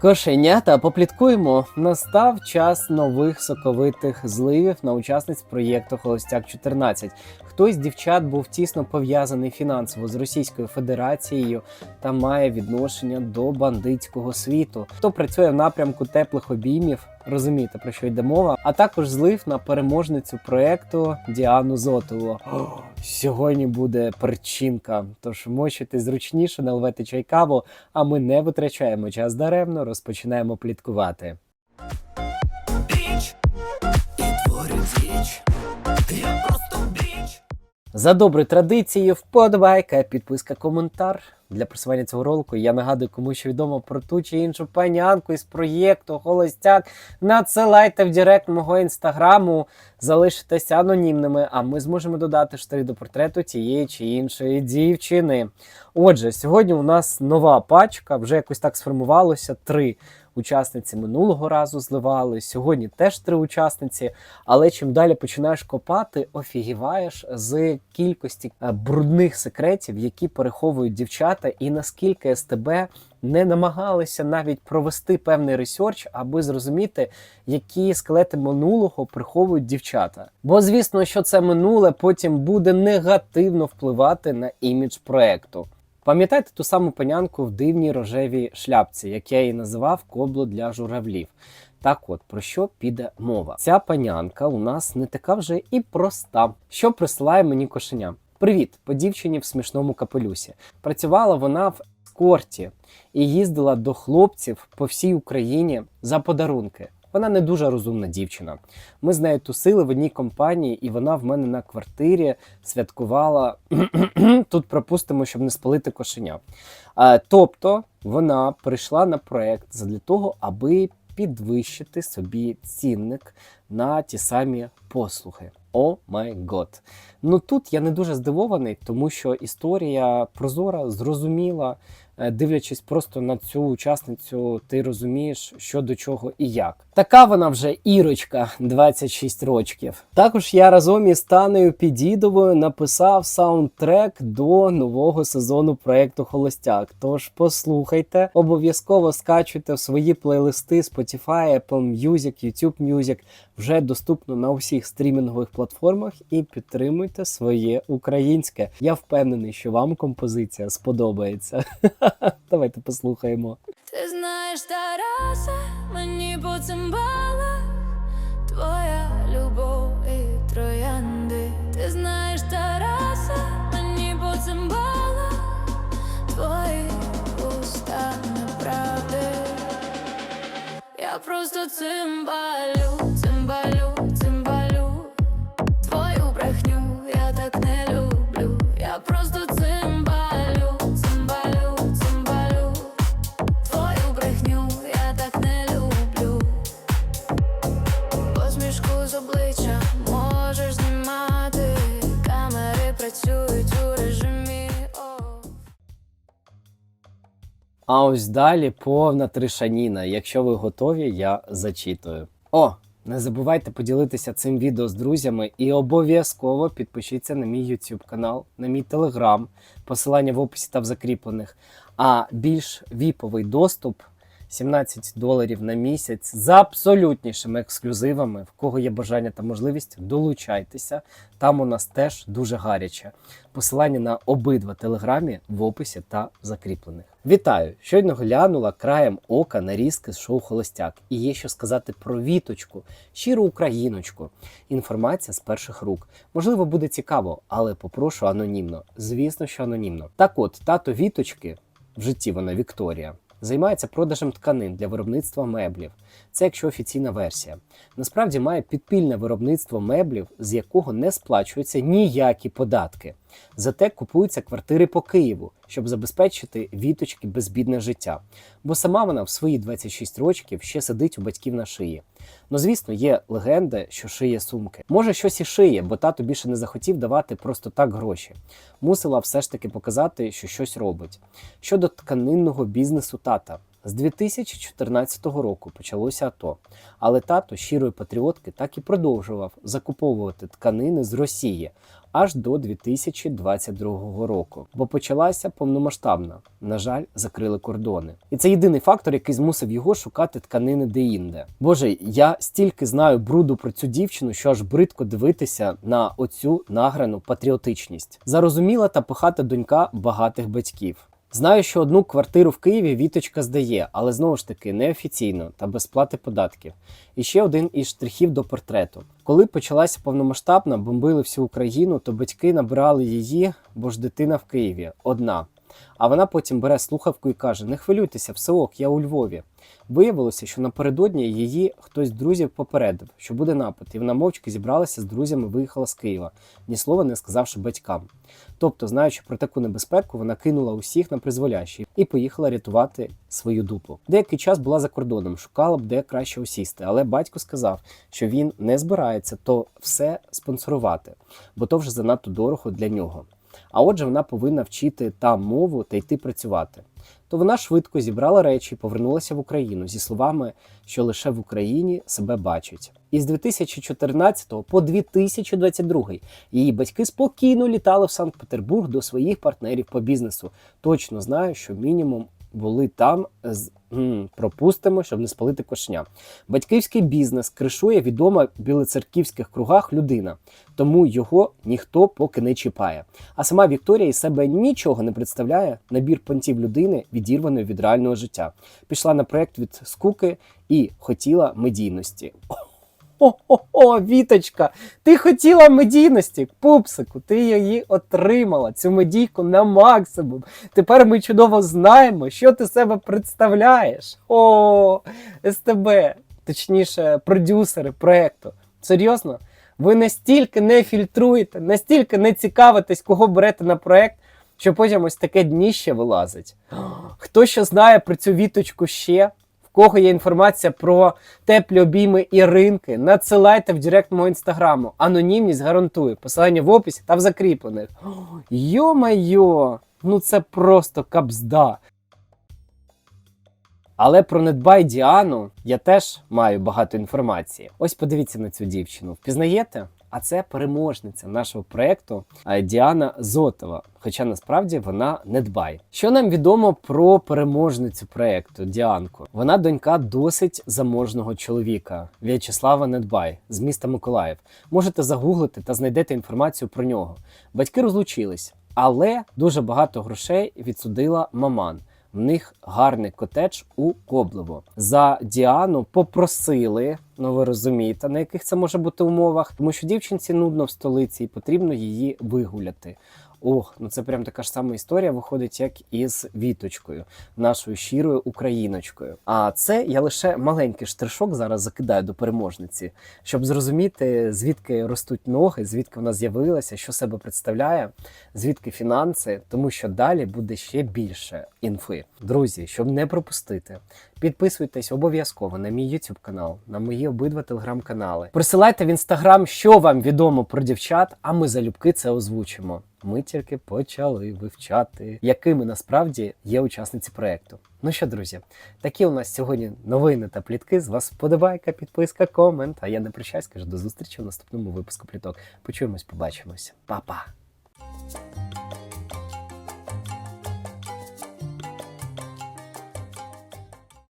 Кошенята, попліткуємо. Настав час нових соковитих зливів на учасниць проєкту Холостяк 14. Хтось з дівчат був тісно пов'язаний фінансово з Російською Федерацією та має відношення до бандитського світу. Хто працює в напрямку теплих обіймів, розумієте про що йде мова, а також злив на переможницю проєкту Діану Зотову. Сьогодні буде перчинка, тож мочити зручніше, наливати чай каву, а ми не витрачаємо час даремно, розпочинаємо пліткувати. За доброю традицією, вподобайка, підписка, коментар. Для просування цього ролику я нагадую, кому що відомо про ту чи іншу панянку із проєкту Холостяк. Надсилайте в директ мого інстаграму, залишитеся анонімними, а ми зможемо додати штирі до портрету тієї чи іншої дівчини. Отже, сьогодні у нас нова пачка, вже якось так сформувалося. Три учасниці минулого разу зливали. Сьогодні теж три учасниці. Але чим далі починаєш копати, офігіваєш з кількості е, брудних секретів, які переховують дівчата, і наскільки СТБ не намагалися навіть провести певний ресерч, аби зрозуміти, які скелети минулого приховують дівчата. Бо звісно, що це минуле потім буде негативно впливати на імідж проекту. Пам'ятаєте ту саму панянку в дивній рожевій шляпці, як я її називав кобло для журавлів. Так от про що піде мова? Ця панянка у нас не така вже і проста. Що присилає мені кошеня? Привіт, по дівчині в смішному капелюсі. Працювала вона в ескорті і їздила до хлопців по всій Україні за подарунки. Вона не дуже розумна дівчина. Ми з нею тусили в одній компанії, і вона в мене на квартирі святкувала. Тут пропустимо, щоб не спалити кошеня. А, тобто вона прийшла на проект для того, аби підвищити собі цінник на ті самі послуги. О май гот. Ну тут я не дуже здивований, тому що історія прозора, зрозуміла. Е, Дивлячись просто на цю учасницю, ти розумієш, що до чого і як. Така вона вже ірочка, 26 років. Також я разом із Танею Підідовою написав саундтрек до нового сезону проекту Холостяк. Тож послухайте, обов'язково скачуйте в свої плейлисти Spotify, Apple Music, YouTube Music. Вже доступно на усіх стрімінгових платформах і підтримуйте своє українське. Я впевнений, що вам композиція сподобається. Давайте послухаємо. Ти знаєш, Тарасе, мені по цимбалах Твоя любов і троянди. Ти знаєш, Тарасе, мені по цимбалах Твої уста неправди. Я просто цимбалю, цимбалю А ось далі повна тришаніна. Якщо ви готові, я зачитую. О, не забувайте поділитися цим відео з друзями і обов'язково підпишіться на мій YouTube канал, на мій Telegram, посилання в описі та в закріплених. А більш віповий доступ 17 доларів на місяць з абсолютнішими ексклюзивами. В кого є бажання та можливість, долучайтеся. Там у нас теж дуже гаряче. Посилання на обидва телеграмі в описі та закріплених. Вітаю! Щойно глянула краєм ока нарізки з шоу Холостяк. І є що сказати про віточку, щиру україночку. Інформація з перших рук. Можливо, буде цікаво, але попрошу анонімно. Звісно, що анонімно. Так от, тато віточки, в житті вона Вікторія. Займається продажем тканин для виробництва меблів. Це якщо офіційна версія. Насправді має підпільне виробництво меблів, з якого не сплачуються ніякі податки. Зате купуються квартири по Києву, щоб забезпечити віточки безбідне життя. Бо сама вона в свої 26 років ще сидить у батьків на шиї. Ну, звісно, є легенди, що шиє сумки. Може, щось і шиє, бо тато більше не захотів давати просто так гроші. Мусила все ж таки показати, що щось робить. Щодо тканинного бізнесу тата. З 2014 року почалося АТО, але тато щирої патріотки так і продовжував закуповувати тканини з Росії аж до 2022 року, бо почалася повномасштабна. На жаль, закрили кордони. І це єдиний фактор, який змусив його шукати тканини де-інде. Боже, я стільки знаю бруду про цю дівчину, що аж бридко дивитися на оцю награну патріотичність. Зарозуміла та пихата донька багатих батьків. Знаю, що одну квартиру в Києві Віточка здає, але знову ж таки неофіційно та без плати податків. І ще один із штрихів до портрету. Коли почалася повномасштабна, бомбили всю Україну, то батьки набирали її, бо ж дитина в Києві одна. А вона потім бере слухавку і каже: Не хвилюйтеся, все ок, я у Львові. Виявилося, що напередодні її хтось з друзів попередив, що буде напад, і вона мовчки зібралася з друзями, виїхала з Києва, ні слова не сказавши батькам. Тобто, знаючи про таку небезпеку, вона кинула усіх на призволяще і поїхала рятувати свою дупу. Деякий час була за кордоном, шукала б де краще осісти, але батько сказав, що він не збирається то все спонсорувати, бо то вже занадто дорого для нього. А отже, вона повинна вчити там мову та йти працювати. То вона швидко зібрала речі і повернулася в Україну зі словами, що лише в Україні себе бачить. І з 2014 по 2022 її батьки спокійно літали в Санкт-Петербург до своїх партнерів по бізнесу. Точно знаю, що мінімум були там з пропустимо, щоб не спалити кошня. Батьківський бізнес кришує відома в білоцерківських кругах людина, тому його ніхто поки не чіпає. А сама Вікторія із себе нічого не представляє. Набір понтів людини відірваної від реального життя. Пішла на проект від скуки і хотіла медійності. О-о-о, Віточка, ти хотіла медійності, пупсику, ти її отримала, цю медійку на максимум. Тепер ми чудово знаємо, що ти себе представляєш. О, СТБ, точніше, продюсери проекту. Серйозно? Ви настільки не фільтруєте, настільки не цікавитесь, кого берете на проект, що потім ось таке дніще вилазить. Хто що знає про цю віточку ще? Кого є інформація про теплі обійми і ринки, надсилайте в директ мого інстаграму. Анонімність гарантую. Посилання в описі та в закріплених. Йо-майо, ну це просто капзда. Але про Недбай Діану я теж маю багато інформації. Ось подивіться на цю дівчину. Впізнаєте? А це переможниця нашого проекту е, Діана Зотова. Хоча насправді вона не дбай. Що нам відомо про переможницю проекту Діанку? Вона донька досить заможного чоловіка В'ячеслава Недбай з міста Миколаїв. Можете загуглити та знайдете інформацію про нього. Батьки розлучились, але дуже багато грошей відсудила маман. В них гарний котедж у Коблево. За Діану попросили, ну ви розумієте, на яких це може бути умовах, тому що дівчинці нудно в столиці і потрібно її вигуляти. Ох, ну це прям така ж сама історія виходить, як із Віточкою, нашою щирою україночкою. А це я лише маленький штришок зараз закидаю до переможниці, щоб зрозуміти, звідки ростуть ноги, звідки вона з'явилася, що себе представляє, звідки фінанси, тому що далі буде ще більше інфи. Друзі, щоб не пропустити, підписуйтесь обов'язково на мій YouTube канал, на мої обидва телеграм-канали. Присилайте в інстаграм, що вам відомо про дівчат, а ми залюбки це озвучимо. Ми тільки почали вивчати, якими насправді є учасниці проекту. Ну що, друзі, такі у нас сьогодні новини та плітки. З вас вподобайка, підписка, комент. А я не прощаюсь, кажу до зустрічі в наступному випуску пліток. Почуємось, побачимось. Па-па!